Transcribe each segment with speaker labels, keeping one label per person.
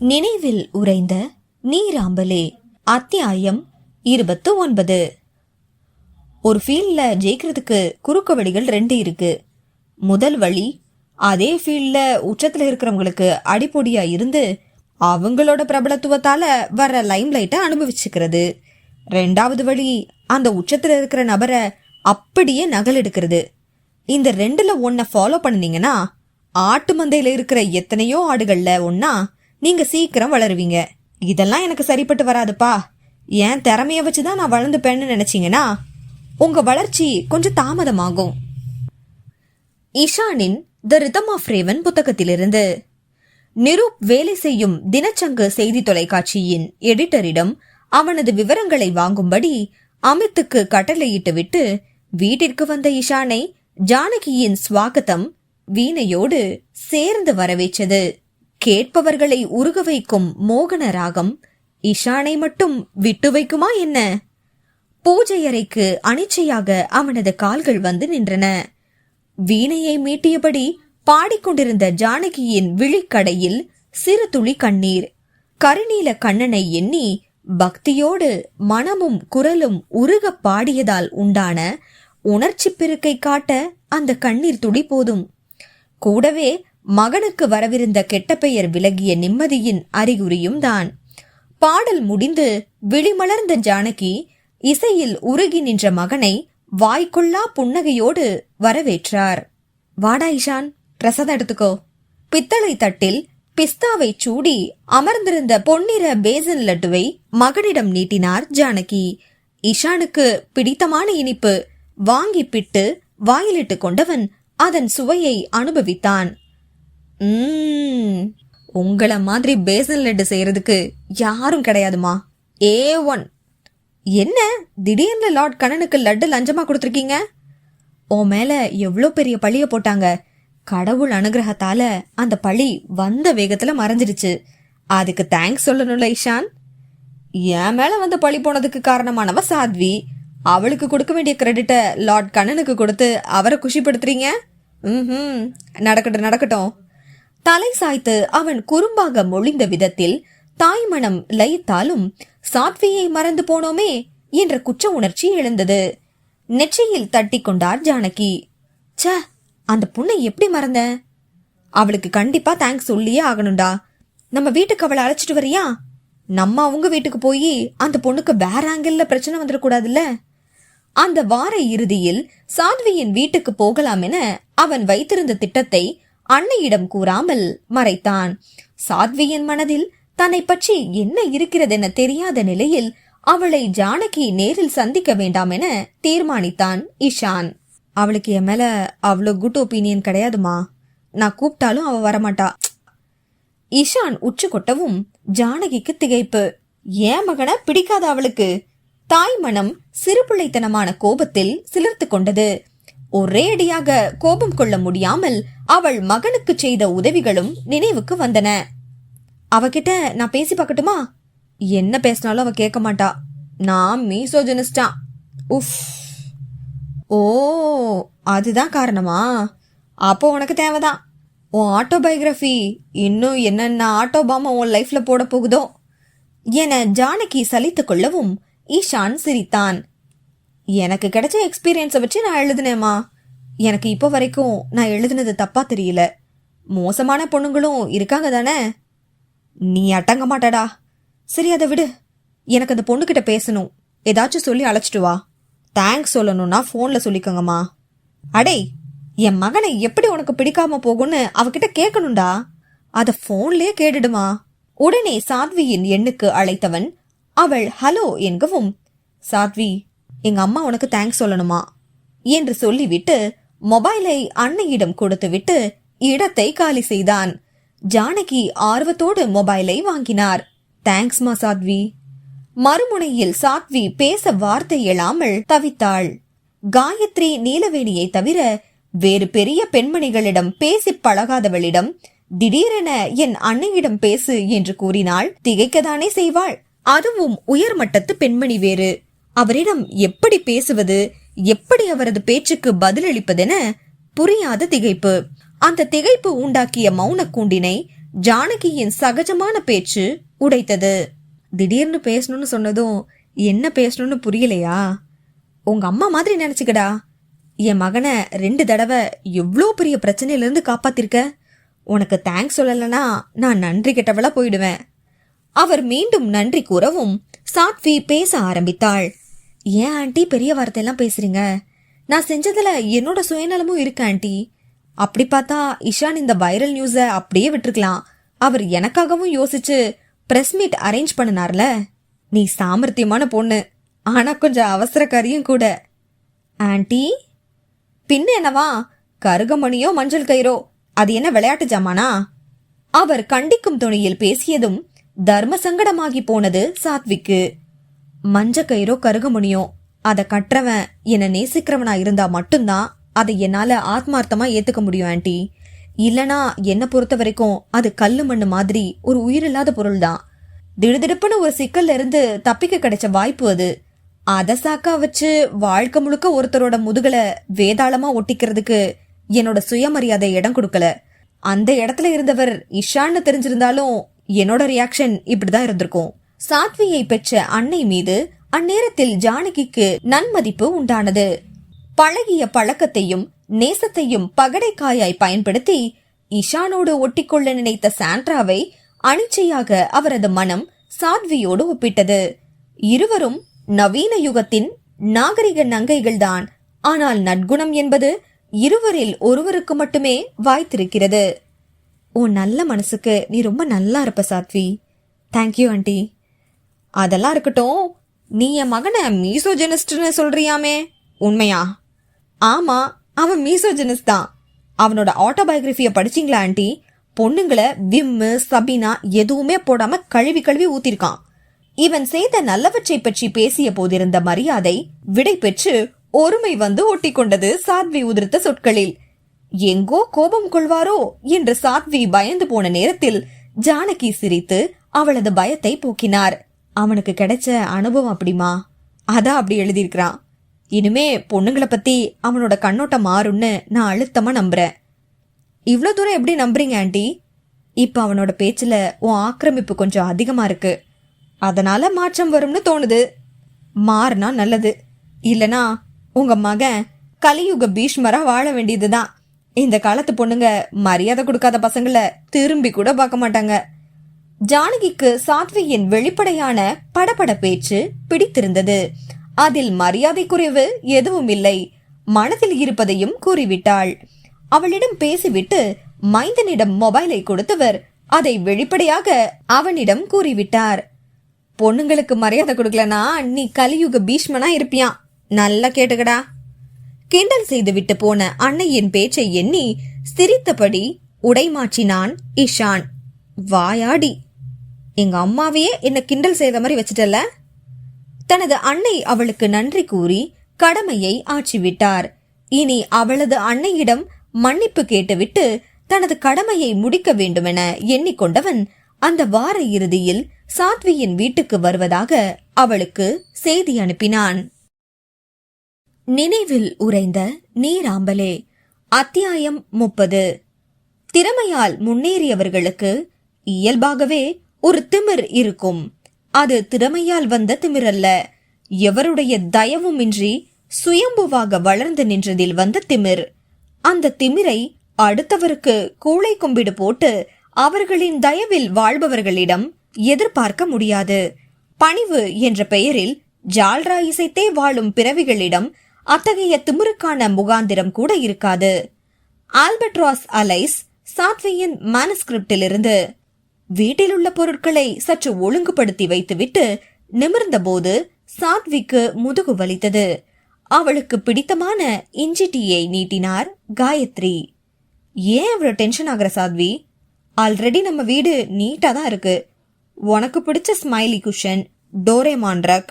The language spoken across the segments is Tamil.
Speaker 1: நினைவில் உறைந்த நீராம்பலே அத்தியாயம் இருபத்து ஒன்பது ஒரு ஃபீல்ட்ல ஜெயிக்கிறதுக்கு குறுக்கு வழிகள் ரெண்டு இருக்கு. முதல் வழி அதே ஃபீல்ட்ல உச்சத்துல இருக்கிறவங்களுக்கு அடிப்பொடியா இருந்து அவங்களோட பிரபலத்துவத்தால வர லைம் லைட்டை அனுபவிச்சுக்கிறது. ரெண்டாவது வழி அந்த உச்சத்துல இருக்கிற நபரை அப்படியே நகல் எடுக்கிறது இந்த ரெண்டுல ஒன்ன ஃபாலோ பண்ணீங்கன்னா ஆட்டு மந்தையில இருக்கிற எத்தனையோ ஆடுகள்ல ஒன்னா நீங்க சீக்கிரம் வளருவீங்க. இதெல்லாம் எனக்கு சரிப்பட்டு வராதுப்பா. என் திறமைய வச்சுதான் நான் வளர்ந்துப்பேன்னு நினைச்சீங்கன்னா உங்க வளர்ச்சி கொஞ்சம் தாமதமாகும். இஷானின் த ரிதம் ஆஃப் ரேவன் புத்தகத்திலிருந்து நிரூப் வேலை செய்யும் தினச்சங்கு செய்தி தொலைக்காட்சியின் எடிட்டரிடம் அவனது விவரங்களை வாங்கும்படி அமித்துக்கு கட்டளையிட்டு விட்டு வீட்டிற்கு வந்த இஷானை ஜானகியின் ஸ்வாகத்தம் வீணையோடு சேர்ந்து வரவேற்றது. கேட்பவர்களை உருக வைக்கும் மோகன ராகம். இஷானை மட்டும் விட்டு வைக்குமா என்ன? பூஜை அறைக்கு அனிச்சையாக அவனது கால்கள் வந்து நின்றன. வீணையை மீட்டியபடி பாடிக்கொண்டிருந்த ஜானகியின் விழிக்கடையில் சிறு துளி கண்ணீர். கருநீல கண்ணனை எண்ணி பக்தியோடு மனமும் குரலும் உருக பாடியதால் உண்டான உணர்ச்சி பெருக்கை காட்ட அந்த கண்ணீர் துளி போதும். கூடவே மகனுக்கு வரவிருந்த கெட்ட பெயர் விலகிய நிம்மதியின் அறிகுறியும் தான். பாடல் முடிந்து விழிமலர்ந்த ஜானகி இசையில் உருகி நின்ற மகனை வாய்க்குள்ளா புன்னகையோடு வரவேற்றார். வாடா இஷான் பிரசாதம் எடுத்துக்கோ. பித்தளை தட்டில் பிஸ்தாவை சூடி அமர்ந்திருந்த பொன்னிற பேசன் லட்டுவை மகனிடம் நீட்டினார் ஜானகி. இஷானுக்கு பிடித்தமான இனிப்பு. வாங்கி பிட்டு வாயிலிட்டு கொண்டவன் அதன் சுவையை அனுபவித்தான். ம். உங்களை மாதிரி பேசன் லட்டு செய்யறதுக்கு யாரும் கிடையாதுமா. ஏ ஒன் என்ன? திடீர்னு லார்ட் கண்ணனுக்கு லட்டு லஞ்சமா கொடுத்துருக்கீங்க? உன் மேல எவ்வளோ பெரிய பழிய போட்டாங்க. கடவுள் அனுகிரகத்தால அந்த பழி வந்த வேகத்துல மறைஞ்சிடுச்சு. அதுக்கு தேங்க்ஸ் சொல்லணும்ல இஷான் என் மேல வந்து பழி போனதுக்கு காரணமானவ சாத்வி. அவளுக்கு கொடுக்க வேண்டிய கிரெடிட்டை லார்ட் கண்ணனுக்கு கொடுத்து அவரை குஷிப்படுத்துறீங்க? ம் நடக்கட்டும் நடக்கட்டும். தலை சாய்த்து அவன் குறும்பாக மொழிந்த விதத்தில் தாய்மணம் லயித்தாலும் சாத்வியை மறந்து போனோமே என்ற குற்ற உணர்ச்சி எழுந்தது. நெற்றியில் தட்டி கொண்டார் ஜானகி. ச்ச அந்த பொண்ணை எப்படி மறந்த? அவளுக்கு கண்டிப்பா தேங்க்ஸ் சொல்லியே ஆகணும்டா. நம்ம வீட்டுக்கு அவளை அழைச்சிட்டு வரியா? நம்ம அவங்க வீட்டுக்கு போய் அந்த பொண்ணுக்கு வேற ஆங்கிள் பிரச்சனை வந்துடக்கூடாதுல்ல அந்த வார இறுதியில் சாத்வியின் வீட்டுக்கு போகலாம் என அவன் வைத்திருந்த திட்டத்தை அன்னையிடம் கூறாமல் மறைத்தான். சாத்வியின் மனதில் தன்னை பற்றி என்ன இருக்கிறதென தெரியாத நிலையில் அவளை ஜானகி நேரில் சந்திக்க வேண்டாம் என தீர்மானித்தான் இஷான் அவளுக்கு என் மேல அவ்வளோ குட் ஒப்பீனியன் கிடையாதுமா? நான் கூப்பிட்டாலும் அவ வரமாட்டா. இஷான் உச்சு கொட்டவும் ஜானகிக்கு திகைப்பு. ஏன் மகனை பிடிக்காத அவளுக்கு தாய் மனம் சிறுபிள்ளைத்தனமான கோபத்தில் சிலிர்த்து கொண்டது. ஒரே அடியாக கோபம் கொள்ள முடியாமல் அவள் மகனுக்கு செய்த உதவிகளும் நினைவுக்கு வந்தன. அவகிட்ட நான் பேசி பார்க்கட்டுமா? என்ன பேசினாலும் அவ கேட்க மாட்டா. நான் மீசோஜனிஸ்டா உஃப். ஓ அதுதான் காரணமா? அப்போ உனக்கு தேவைதான். உன் ஆட்டோபயோகிராஃபி இன்னும் என்னென்ன ஆட்டோபாமா உன் லைஃப்ல போட போகுதோ? என ஜானகி சலித்து கொள்ளவும் ஈஷான் சிரித்தான். எனக்கு கிடைச்ச எக்ஸ்பீரியன்ஸை வச்சு நான் எழுதினேம்மா. எனக்கு இப்போ வரைக்கும் நான் எழுதுனது தப்பா தெரியல. மோசமான பொண்ணுங்களும் இருக்காங்க தானே? நீ அட்டங்க மாட்டடா. சரி அதை விடு. எனக்கு அந்த பொண்ணுக்கிட்ட பேசணும். ஏதாச்சும் சொல்லி அழைச்சிட்டு வா. தேங்க்ஸ் சொல்லணும்னா ஃபோனில் சொல்லிக்கோங்கம்மா. அடே என் மகனை எப்படி உனக்கு பிடிக்காம போகும்னு அவகிட்ட கேட்கணும்டா. அதை ஃபோன்லேயே கேட்டுடுமா. உடனே சாத்வியின் எண்ணுக்கு அழைத்தவன் அவள் ஹலோ என்கவும் சாத்வி எங்க அம்மா உனக்கு தேங்க்ஸ் சொல்லணுமா? என்று சொல்லிவிட்டு மொபைலை அன்னையிடம் கொடுத்துவிட்டு இடத்தை காலி செய்தான். ஜானகி ஆர்வத்தோடு மொபைலை வாங்கினார். தேங்க்ஸ்மா சாத்வி. மறுமுனையில் சாத்வி பேச வார்த்தை எழாமல் தவித்தாள். காயத்ரி நீலவேணியை தவிர வேறு பெரிய பெண்மணிகளிடம் பேசி பழகாதவளிடம் திடீரென என் அன்னையிடம் பேசு என்று கூறினாள் திகைக்கதானே செய்வாள்? அதுவும் உயர்மட்டத்து பெண்மணி வேறு. அவரிடம் எப்படி பேசுவது எப்படி அவரது பேச்சுக்கு பதிலளிப்பதென புரியாத திகைப்பு. அந்த திகைப்பு உண்டாக்கிய மௌன கூண்டினை ஜானகியின் சகஜமான பேச்சு உடைத்தது. திடீர்னு பேசணும்னு சொன்னதும் என்ன பேசணும்னு புரியலையா? உங்க அம்மா மாதிரி நினைச்சுக்கடா. என் மகனை ரெண்டு தடவை எவ்வளோ பெரிய பிரச்சனையிலிருந்து காப்பாத்திருக்க? உனக்கு தேங்க்ஸ் சொல்லலைன்னா நான் நன்றி கெட்டவளா போயிடுவேன். அவர் மீண்டும் நன்றி கூறவும் சாத்வி பேச ஆரம்பித்தாள். ஏன் ஆண்டி பெரிய வார்த்தையெல்லாம் பேசுறீங்க? நான் செஞ்சதுல என்னோட சுயநலமும் இருக்கு ஆண்டி. அப்படி பார்த்தா இஷான் இந்த வைரல் நியூஸை அப்படியே விட்டுருக்கலாம். அவர் எனக்காகவும் யோசிச்சு பிரஸ் மீட் அரேஞ்ச் பண்ணினார்ல. நீ சாமர்த்தியமான பொண்ணு. ஆனா கொஞ்சம் அவசரக்காரியும் கூட. ஆண்டி? பின்ன என்னவா? கருகமணியோ மஞ்சள் கயிறோ அது என்ன விளையாட்டு ஜாமானா? அவர் கண்டிக்கும் துணியில் பேசியதும் தர்ம சங்கடமாகி போனது சாத்விக்கு. மஞ்ச கயிறோ கருகமணியோ அதை கட்டுறவன் என்னை நேசிக்கிறவனா இருந்தா மட்டும்தான் அதை என்னால ஆத்மார்த்தமா ஏத்துக்க முடியும் ஆண்டி. இல்லனா என்ன பொறுத்த வரைக்கும் அது கல்லு மண்ணு மாதிரி ஒரு உயிரில்லாத பொருள் தான் திடுதிடுப்புன்னு ஒரு சிக்கல்ல இருந்து தப்பிக்க கிடைச்ச வாய்ப்பு அது. அத சாக்கா வச்சு வாழ்க்கை முழுக்க ஒருத்தரோட முதுகல வேதாளமா ஒட்டிக்கிறதுக்கு என்னோட சுயமரியாதை இடம் கொடுக்கல. அந்த இடத்துல இருந்தவர் இஷான்னு தெரிஞ்சிருந்தாலும் என்னோட ரியாக்ஷன் இப்படிதான் இருந்திருக்கும். சாத்வியை பெற்ற அன்னை மீது அந்நேரத்தில் ஜானகிக்கு நன்மதிப்பு உண்டானது. பழகிய பழக்கத்தையும் நேசத்தையும் பகடைக்காயாய் பயன்படுத்தி இஷானோடு ஒட்டிக்கொள்ள நினைத்த சாண்ட்ராவை அனிச்சையாக அவரது மனம் சாத்வியோடு ஒப்பிட்டது. இருவரும் நவீன யுகத்தின் நாகரிக நங்கைகள்தான். ஆனால் நற்குணம் என்பது இருவரில் ஒருவருக்கு மட்டுமே வாய்த்திருக்கிறது. உன் நல்ல மனசுக்கு நீ ரொம்ப நல்லா இருப்ப சாத்வி. தேங்க்யூ ஆண்டி அதெல்லாம் இருக்கட்டும். நீ என் மகனை மீசோஜெனிஸ்ட்னு சொல்றியாமே? உண்மையா? ஆமா அவன் மீசோஜெனிஸ்ட் தான். அவனோட ஆட்டோபயோகிராஃபிய படிச்சீங்களா ஆண்டி? பொண்ணுங்களை விம்மு சபினா எதுவுமே போடாம கழுவி கழுவி ஊத்திருக்கான். இவன் செய்த நல்லவற்றை பற்றி பேசிய போதிருந்த மரியாதை விடை பெற்று ஒருமை வந்து ஒட்டி கொண்டது சாத்வி உதிர்த்த சொற்களில். எங்கோ கோபம் கொள்வாரோ என்று சாத்வி பயந்து போன நேரத்தில் ஜானகி சிரித்து அவளது பயத்தை போக்கினார். அவனுக்கு கிடைச்ச அனுபவம் அப்படிமா? அதான் அப்படி எழுதியிருக்கிறான். இனிமே பொண்ணுங்களை பத்தி அவனோட கண்ணோட்டம் மாறும்னு நான் அழுத்தமா நம்புறேன். இவ்வளோ தூரம் எப்படி நம்புறீங்க ஆண்டி? இப்போ அவனோட பேச்சில் உன் ஆக்கிரமிப்பு கொஞ்சம் அதிகமாக இருக்கு. அதனால மாற்றம் வரும்னு தோணுது. மாறினா நல்லது. இல்லைனா உங்கள் மகன் கலியுக பீஷ்மராக வாழ வேண்டியது தான் இந்த காலத்து பொண்ணுங்க மரியாதை கொடுக்காத பசங்களை திரும்பி கூட பார்க்க மாட்டாங்க. ஜானகிக்கு சாத்வியின் வெளிப்படையான படபட பேச்சு பிடித்திருந்தது. அதில் மரியாதை குறைவு எதுவும் இல்லை. மனதில் இருப்பதையும் கூறிவிட்டாள். அவளிடம் பேசிவிட்டு மைந்தனிடம் மொபைலை கொடுத்தவர் அதை வெளிப்படையாக அவனிடம் கூறிவிட்டார். பொண்ணுங்களுக்கு மரியாதை கொடுக்கலனா நீ கலியுக பீஷ்மனா இருப்பியான் நல்லா கேட்டுக்கடா. கிண்டல் செய்துவிட்டு போன அன்னையின் பேச்சை எண்ணி சிரித்தபடி உடைமாற்றினான் இஷான் வாயாடி எங்க அம்மாவையே என்ன கிண்டல் செய்த மாதிரி வச்சிட்டல தனது அன்னை அவளுக்கு நன்றி கூறி கடமையை ஆற்றிவிட்டார். இனி அவளது அன்னையிடம் மன்னிப்பு கேட்டுவிட்டு தனது கடமையை முடிக்க வேண்டுமென எண்ணிக்கொண்டவன் அந்த வார இறுதியில் சாத்வியின் வீட்டுக்கு வருவதாக அவளுக்கு செய்தி அனுப்பினான். நினைவில் உறைந்த நீராம்பலே அத்தியாயம் முப்பது. திறமையால் முன்னேறியவர்களுக்கு இயல்பாகவே ஒரு திமிர் இருக்கும். அது திறமையால் வந்த திமிரல்ல. எவருடைய தயவுமின்றி சுயம்புவாக வளர்ந்து நின்றதில் வந்த திமிர். அந்த திமிரை அடுத்தவருக்கு கூளை கும்பிடு போட்டு அவர்களின் தயவில் வாழ்பவர்களிடம் எதிர்பார்க்க முடியாது. பணிவு என்ற பெயரில் ஜால்ரா இசைத்தே வாழும் பிறவிகளிடம் அத்தகைய திமிருக்கான முகாந்திரம் கூட இருக்காது. ஆல்பட்ராஸ் அலைஸ் சாத்வியின் மேனஸ்கிரிப்டிலிருந்து வீட்டில் உள்ள பொருட்களை சற்று ஒழுங்குபடுத்தி வைத்துவிட்டு நிமிர்ந்தபோது சாத்விக்கு முதுகு வலித்தது. அவளுக்கு பிடித்தமான இஞ்சி டீயை நீட்டினார் காயத்ரி. ஏன் அவ்வளவு டென்ஷன் ஆகிற சாத்வி? ஆல்ரெடி நம்ம வீடு நீட்டா தான் இருக்கு. உனக்கு பிடிச்ச smiley cushion Doraemon rug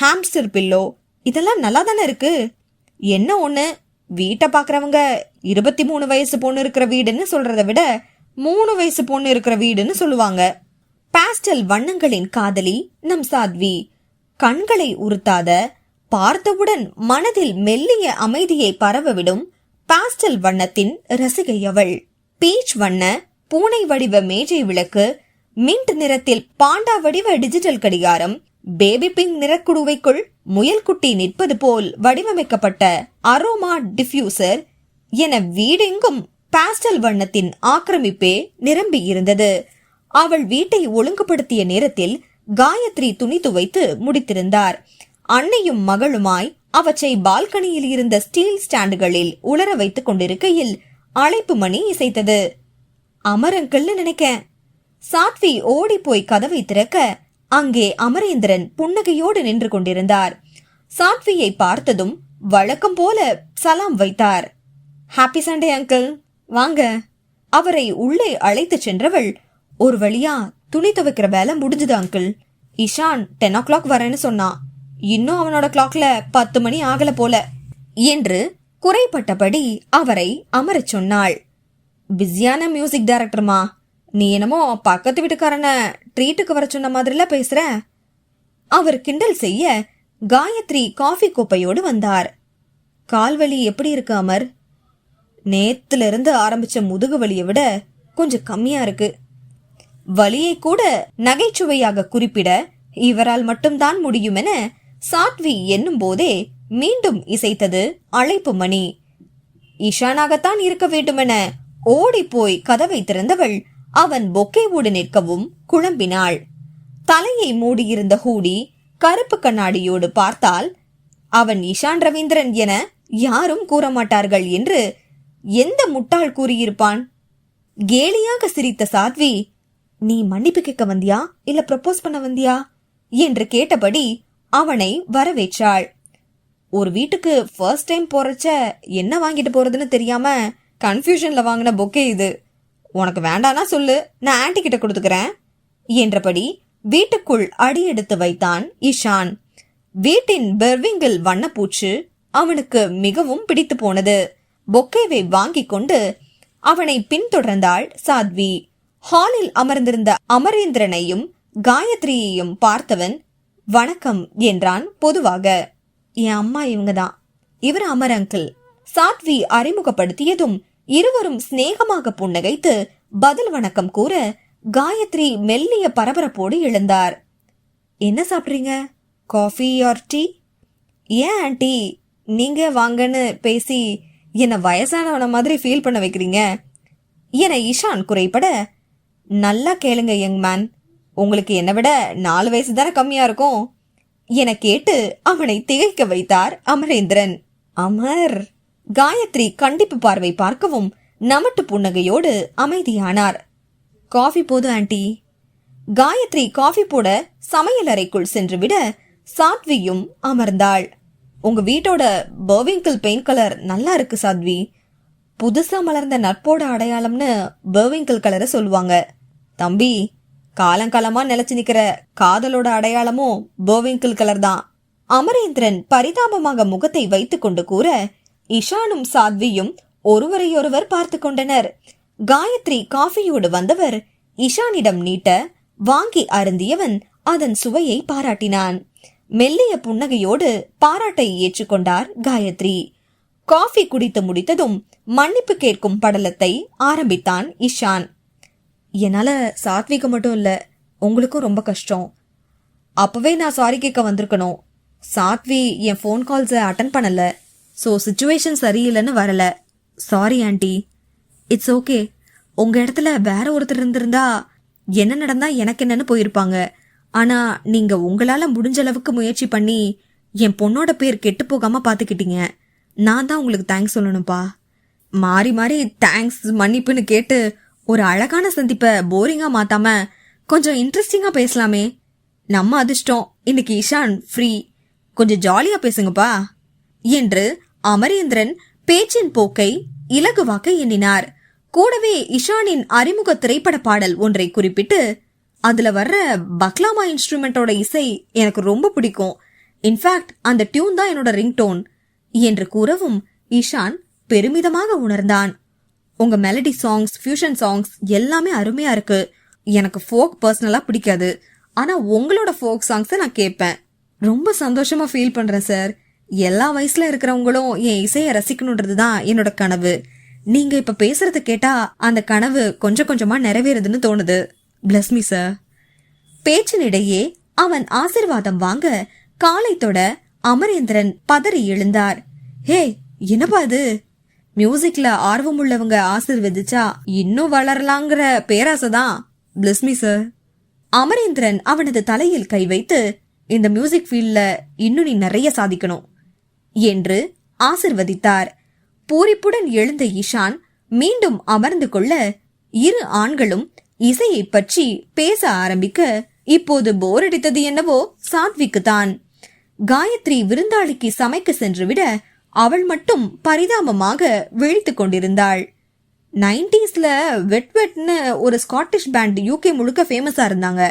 Speaker 1: hamster pillow இதெல்லாம் நல்லா தானே இருக்கு? என்ன ஒண்ணு? வீட்டை பாக்குறவங்க இருபத்தி மூணு வயசு பொண்ணு இருக்கிற வீடுன்னு சொல்றதை விட மூணு வயசு பொண்ணு இருக்கிற வீடுன்னு சொல்லுவாங்க. பாஸ்டல் வண்ணங்களின் காதலி நம் சாத்வி. கண்களை உறுத்தாத பார்த்தவுடன் மனதில் மெல்லிய அமைதியை பரவவிடும் பாஸ்டல் வண்ணத்தின் ரசிகை அவள். பீச் வண்ண பூனை வடிவ மேஜை விளக்கு மின்ட் நிறத்தில் பாண்டா வடிவ டிஜிட்டல் கடிகாரம் பேபி பிங்க் நிறக்குடுவைக்குள் முயல்குட்டி நிற்பது போல் வடிவமைக்கப்பட்ட அரோமா டிஃப்யூசர் என வீடெங்கும் பாஸ்டல் வண்ணத்தின் ஆக்கிரமிப்பே நிரம்பி இருந்தது அவள் வீட்டை ஒழுங்குபடுத்திய நேரத்தில் காயத்ரி துணி துவைத்து முடித்திருந்தார். அன்னையும் மகளுமாய் அவற்றை பால்கனியில் இருந்த ஸ்டீல் ஸ்டாண்டுகளில் உலர வைத்துக் கொண்டிருக்கையில் அழைப்பு மணி இசைத்தது. அமரங்கள்னு நினைக்கேன் சாத்வி ஓடி போய் கதவை திறக்க அங்கே அமரேந்திரன் புன்னகையோடு நின்று கொண்டிருந்தார். சாத்வியை பார்த்ததும் வழக்கம் போல சலாம் வைத்தார். Happy Sunday uncle. வாங்க. அவரை உள்ளே அழைத்து சென்றவள் ஒரு வழியா துணி துவைக்கிற வேலை முடிஞ்சுது uncle Ishan ten o'clock வரேன்னு சொன்னான் இன்னும் அவனோட கிளாக்ல பத்து மணி ஆகல போல என்று குறைப்பட்டபடி அவரை அமரச் சொன்னாள். பிஸியான மியூசிக் டைரக்டர்மா நீ என்னமோ பக்கத்து வீட்டுக்காரனை ட்ரீட்டுக்கு வர சொன்ன மாதிரில பேசுற. அவர் கிண்டல் செய்ய காயத்ரி காஃபி கோப்பையோடு வந்தார். கால்வலி எப்படி இருக்கு அமர்? நேத்துல இருந்து ஆரம்பிச்ச முதுகு வலியை விட கொஞ்சம் கம்மியா இருக்கு. வலியை கூட நகைச்சுவையாக குறிப்பிட இவரால் மட்டும்தான் முடியும் என சாத்வி என்னும் போதே மீண்டும் இசைத்தது அழைப்பு மணி. ஈஷானாகத்தான் இருக்க வேண்டுமென ஓடி போய் கதவை திறந்தவள் அவன் பொக்கேவோடு நிற்கவும் குழம்பினாள். தலையை மூடியிருந்த ஹூடி கருப்பு கண்ணாடியோடு பார்த்தால் அவன் இஷான் ரவீந்திரன் என யாரும் கூற மாட்டார்கள் என்று எந்த முட்டாள் கூறியிருப்பான்? கேலியாக சிரித்த சாத்வி நீ மன்னிப்பு கேட்க வந்தியா? இல்ல ப்ரப்போஸ் பண்ண வந்தியா? என்று கேட்டபடி அவனை வரவேற்றாள். ஒரு வீட்டுக்கு ஃபர்ஸ்ட் டைம் போறச்ச என்ன வாங்கிட்டு போறதுன்னு தெரியாம கன்ஃபியூஷன்ல வாங்கின பொக்கே இது. உனக்கு வேண்டானா சொல்லு நான் ஆன்டி கிட்ட கொடுத்துக்கிறேன் என்றபடி வீட்டுக்குள் அடியெடுத்து வைத்தான் இஷான் வீட்டின் பெர்விங்கில் வண்ணப்பூச்சு அவனுக்கு மிகவும் பிடித்து போனது. பொக்கேவை வாங்கிக் கொண்டு அவனை பின்தொடர்ந்தாள் சாத்வி. ஹாலில் அமர்ந்திருந்த அமரேந்திரனையும் காயத்ரியையும் பார்த்தவன் வணக்கம் என்றான் பொதுவாக. என் அம்மா இவங்க தான் இவர் அமர் அங்கிள். சாத்வி அறிமுகப்படுத்தியதும் இருவரும் சிநேகமாக புன்னகைத்து பதில் வணக்கம் கூற காயத்ரி மெல்லிய பரபரப்போடு எழுந்தார். என்ன சாப்பிட்றீங்க? Coffee or tea? ஏன் ஆண்டி? நீங்க வாங்கன்னு பேசி என்னை வயசானவன மாதிரி ஃபீல் பண்ண வைக்கிறீங்க? என இஷான் குறைபட நல்லா கேளுங்க யங் மேன் உங்களுக்கு என்னை விட நாலு வயசு தானே கம்மியா இருக்கும்? என கேட்டு அவனை திகைக்க வைத்தார் அமரேந்திரன். அமர். காயத்ரி கண்டிப்பு பார்வை பார்க்கவும் நமட்டு புன்னகையோடு அமைதியானார். காஃபி போதும் ஆண்டி. காயத்ரி காஃபி போட சமையல் அறைக்குள் சென்றுவிட சாத்வியும் அமர்ந்தாள். உங்க வீட்டோட பர்விங்கிள் பெயிண்ட் கலர் நல்லா இருக்கு சாத்வி. புதுசா மலர்ந்த நட்போட அடையாளம்னு பர்விங்கிள் கலரை சொல்லுவாங்க. தம்பி காலங்காலமா நிலைச்சு நிக்கிற காதலோட அடையாளமும் பர்விங்கிள் கலர் தான். அமரேந்திரன் பரிதாபமாக முகத்தை வைத்துக் கொண்டு கூற இஷானும் சாத்வியும் ஒருவரையொருவர் பார்த்து கொண்டனர். காயத்ரி காஃபியோடு வந்தவர் இஷானிடம் நீட்ட வாங்கி அருந்தியவன் அதன் சுவையை பாராட்டினான். மெல்லிய புன்னகையோடு பாராட்டை ஏற்றுக்கொண்டார் காயத்ரி. காஃபி குடித்து முடித்ததும் மன்னிப்பு கேட்கும் படலத்தை ஆரம்பித்தான் இஷான். என்னால சாத்விக்கு மட்டும் இல்ல உங்களுக்கும் ரொம்ப கஷ்டம். அப்பவே நான் சாரி கேட்க வந்திருக்கணும். சாத்வி என் ஃபோன் கால்ஸை அட்டன் பண்ணல. ஸோ சுச்சுவேஷன் சரியில்லைன்னு வரல. சாரி ஆண்டி இட்ஸ் ஓகே உங்க இடத்துல வேற ஒருத்தர் இருந்திருந்தா என்ன நடந்தா எனக்கு என்னன்னு போயிருப்பாங்க. ஆனா நீங்க உங்களால முடிஞ்ச அளவுக்கு முயற்சி பண்ணி என் பொண்ணோட பேர் கெட்டு போகாம பாத்துக்கிட்டீங்க. நான் தான் உங்களுக்கு தேங்க்ஸ் சொல்லணும்ப்பா மாறி மாறி தேங்க்ஸ் மன்னிப்புன்னு கேட்டு ஒரு அழகான சந்திப்பை போரிங்கா மாத்தாம கொஞ்சம் இன்ட்ரெஸ்டிங்கா பேசலாமே. நம்ம அதிர்ஷ்டம். இன்னைக்கு இஷான் ஃப்ரீ கொஞ்சம் ஜாலியா பேசுங்கப்பா. என்று அமரேந்திரன் பேச்சின் போக்கை இலகுவாக்க எண்ணினார். கூடவே இஷானின் அறிமுக திரைப்பட பாடல் ஒன்றை குறிப்பிட்டு அதில் வர்ற பக்லாமா இன்ஸ்ட்ருமெண்ட்டோட இசை எனக்கு ரொம்ப பிடிக்கும். இன்ஃபேக்ட் அந்த டியூன் தான் என்னோட ரிங்டோன். என்று கூறவும் இஷான் பெருமிதமாக உணர்ந்தான். உங்க மெலடி சாங்ஸ் ஃபியூஷன் சாங்ஸ் எல்லாமே அருமையா இருக்கு. எனக்கு ஃபோக் பர்சனலா பிடிக்காது. ஆனா உங்களோட ஃபோக் சாங்ஸை நான் கேட்பேன். ரொம்ப சந்தோஷமா ஃபீல் பண்றேன் சார் எல்லா வயசுல இருக்கிறவங்களும் என் இசையை ரசிக்கணுன்றது தான் என்னோட கனவு. நீங்க இப்ப பேசுறத கேட்டா அந்த கனவு கொஞ்சம் கொஞ்சமா நிறைவேறுதுன்னு தோணுது. பிளஸ் மீ சார் பேச்சினிடையே அவன் ஆசிர்வாதம் வாங்க காலை தொட அமரேந்திரன் பதறி எழுந்தார். ஹே என்னப்பா இது? மியூசிக்ல ஆர்வம் உள்ளவங்க ஆசிர்வதிச்சா இன்னும் வளரலாங்கிற பேராசை தான் பிளஸ் மீ சார் அமரேந்திரன் அவனது தலையில் கை வைத்து இந்த மியூசிக் ஃபீல்ட்ல இன்னும் நீ நிறைய சாதிக்கணும் என்று ஆசிர்வதித்தார். பூரிப்புடன் எழுந்த ஈஷான் மீண்டும் அமர்ந்து கொள்ள இரு ஆண்களும் இசையை பற்றி பேச ஆரம்பிக்க இப்போது போர் அடித்தது என்னவோ சாத்விக்கு தான் காயத்ரி விருந்தாளிக்கு சமைக்க சென்றுவிட அவள் மட்டும் பரிதாபமாக விழித்து கொண்டிருந்தாள். நைன்டிஸ்ல வெட் வெட்னு ஒரு ஸ்காட்டிஷ் பேண்ட் யூகே முழுக்க ஃபேமஸா இருந்தாங்க.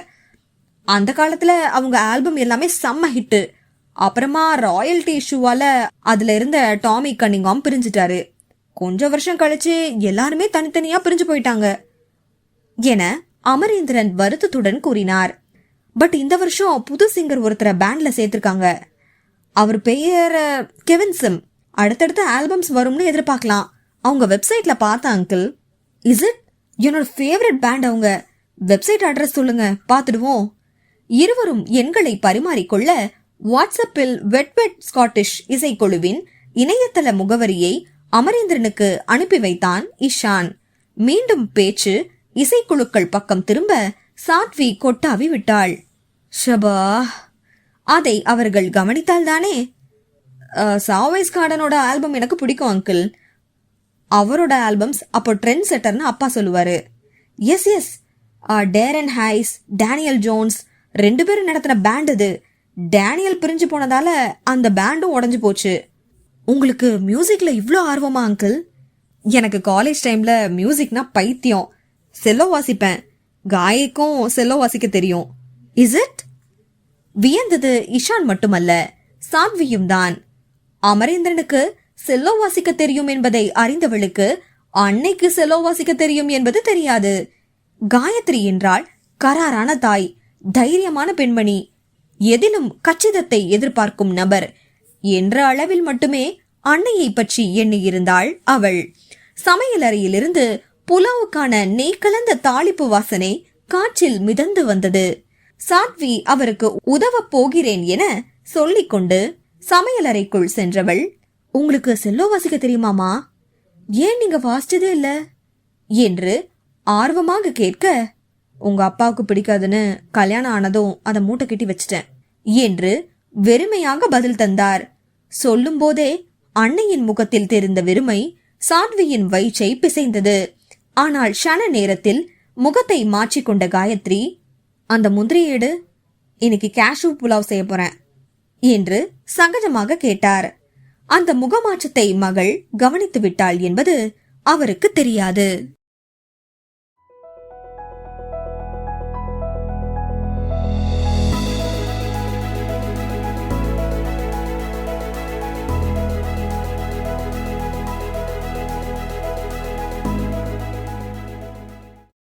Speaker 1: அந்த காலத்துல அவங்க ஆல்பம் எல்லாமே செம்ம ஹிட்டு அப்புறமா ராயல்டி இஷ்யூவால அதுல இருந்த டாமி கன்னிங்காம் பிரிஞ்சிட்டாரு. கொஞ்ச வருஷம் கழிச்சு எல்லாருமே தனித்தனியா பிரிஞ்சு போயிட்டாங்க. என அமரேந்திரன் வருத்தத்துடன் கூறினார். பட் இந்த வருஷம் புது சிங்கர் ஒருத்தரை பேண்ட்ல சேர்த்திருக்காங்க. அவர் பெயர் அஹ், கெவின் சிம். அடுத்தடுத்த ஆல்பம்ஸ் வரும்னு எதிர்பார்க்கலாம். அவங்க வெப்சைட்ல பார்த்தேன் அங்கிள் இஸ் இட் என்னோட ஃபேவரட் பேண்ட் அவங்க. வெப்சைட் அட்ரஸ் சொல்லுங்க பார்த்துடுவோம். இருவரும் எண்களை பரிமாறிக்கொள்ள வாட்ஸ்அப்பில் வெட் வெட் ஸ்காட்டிஷ் இசைக்குழுவின் இணையதள முகவரியை அமரேந்திரனுக்கு அனுப்பி வைத்தான் இஷான். மீண்டும் பேச்சு இசைக்குழுக்கள் பக்கம் திரும்ப சாத்வி கொட்டாவி விட்டாள். ஷபா அதை அவர்கள் கவனித்தால்தானே? சாவைஸ் கார்டனோட ஆல்பம் எனக்கு பிடிக்கும் அங்கிள். அவரோட ஆல்பம்ஸ் அப்போ ட்ரெண்ட் செட்டர்னு அப்பா சொல்லுவாரு. Yes yes. Darren Hayes Daniel Jones ரெண்டு பேரும் நடத்தின பேண்ட் இது. டேனியல் பிரிஞ்சு போனதால அந்த பேண்டும் உடஞ்சு போச்சு. உங்களுக்கு மியூசிக்ல இவ்வளோ ஆர்வமா அங்கிள்? எனக்கு காலேஜ் டைம்ல மியூசிக்னா பைத்தியம். செல்லோ வாசிப்பேன். காயக்கும் செல்லோ வாசிக்க தெரியும். இஸ் இட் வியந்தது இஷான் மட்டுமல்ல சாத்வியும் தான். அமரேந்திரனுக்கு செல்லோ வாசிக்க தெரியும் என்பதை அறிந்தவளுக்கு அன்னைக்கு செல்லோ வாசிக்க தெரியும் என்பது தெரியாது. காயத்ரி என்றால் கராரான தாய் தைரியமான பெண்மணி எதிலும் கச்சிதத்தை எதிர்பார்க்கும் நபர் என்ற அளவில் மட்டுமே அன்னையை பற்றி எண்ணியிருந்தாள் அவள். சமையலறையிலிருந்து புலாவுக்கான நெய் கலந்த தாளிப்பு வாசனை காற்றில் மிதந்து வந்தது. சாத்வி அவருக்கு உதவப் போகிறேன் என சொல்லிக்கொண்டு சமையலறைக்குள் சென்றவள் உங்களுக்கு செல்லோ வாசிக்க தெரியுமாமா? ஏன் நீங்க வாசிச்சதே இல்ல? என்று ஆர்வமாக கேட்க உங்க அப்பாவுக்கு பிடிக்காதுன்னு கல்யாணம் ஆனதும் அதை மூட்டை கட்டி வச்சிட்டேன் என்று வெறுமையாக பதில் தந்தார். சொல்லும்போதே அன்னையின் முகத்தில் தெரிந்த வெறுமை சாத்வியின் வயிற்றை பிசைந்தது. ஆனால் ஷன நேரத்தில் முகத்தை மாற்றிக்கொண்ட காயத்ரி அந்த முந்திரியேடு இன்னைக்கு கேஷ்யூ புலாவ் செய்ய போறேன் என்று சகஜமாக கேட்டார். அந்த முகமாற்றத்தை மகள் கவனித்து விட்டாள் என்பது அவருக்கு தெரியாது.